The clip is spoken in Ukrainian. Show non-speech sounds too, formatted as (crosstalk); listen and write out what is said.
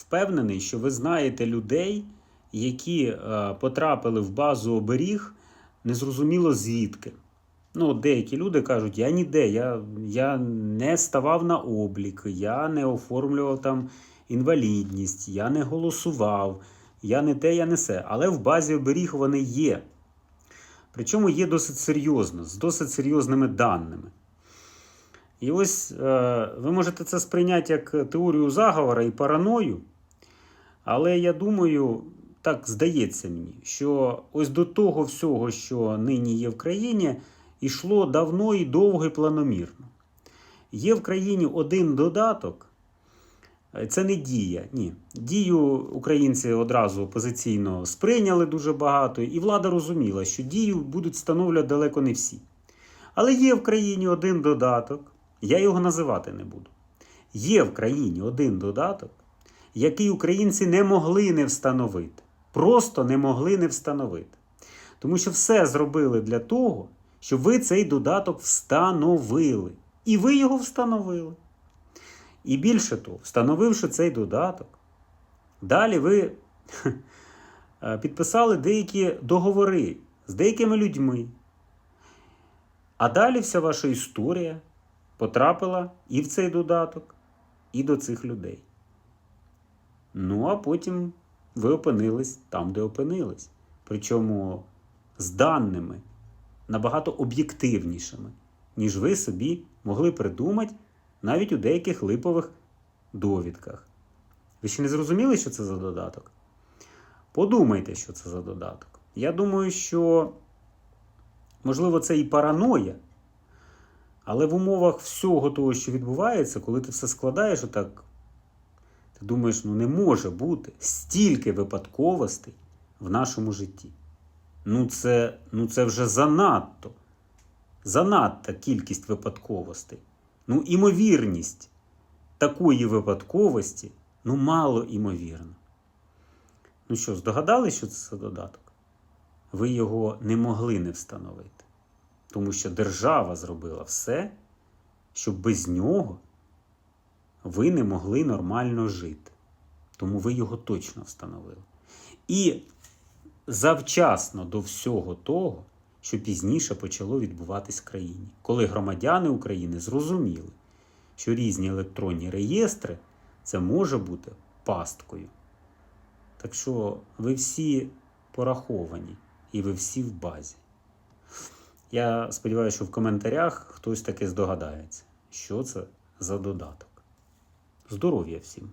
впевнений, що ви знаєте людей, які е, потрапили в базу оберіг незрозуміло звідки. Ну, деякі люди кажуть, я ніде, я, я не ставав на облік, я не оформлював там інвалідність, я не голосував, я не те, я не се. Але в базі оберіг вони є. Причому є досить серйозно, з досить серйозними даними. І ось е, ви можете це сприйняти як теорію заговора і параною. Але я думаю, так здається мені, що ось до того всього, що нині є в країні, йшло давно і довго і планомірно. Є в країні один додаток. Е, Це не дія. Ні. Дію українці одразу опозиційно сприйняли дуже багато, і влада розуміла, що дію будуть встановлювати далеко не всі. Але є в країні один додаток, я його називати не буду. Є в країні один додаток, який українці не могли не встановити. Просто не могли не встановити. Тому що все зробили для того, щоб ви цей додаток встановили. І ви його встановили. І більше того, встановивши цей додаток, далі ви (laughs) е, підписали деякі договори з деякими людьми. А далі вся ваша історія потрапила і в цей додаток, і до цих людей. Ну, а потім ви опинились там, де опинились. Причому з даними набагато об'єктивнішими, ніж ви собі могли придумати навіть у деяких липових довідках. Ви ще не зрозуміли, що це за додаток? Подумайте, що це за додаток. Я думаю, що, можливо, це і параноя, але в умовах всього того, що відбувається, коли ти все складаєш отак, ти думаєш, ну не може бути стільки випадковостей в нашому житті. Ну, це, ну це вже занадто. Занадта кількість випадковостей. Ну, імовірність такої випадковості ну, мало імовірно. Ну що, здогадались, що це додаток? Ви його не могли не встановити. Тому що держава зробила все, щоб без нього ви не могли нормально жити. Тому ви його точно встановили. І завчасно до всього того, що пізніше почало відбуватись в країні, коли громадяни України зрозуміли, що різні електронні реєстри це може бути пасткою. Так що ви всі пораховані і ви всі в базі. Я сподіваюся, що в коментарях хтось таки здогадається, що це за додаток. Здоров'я всім!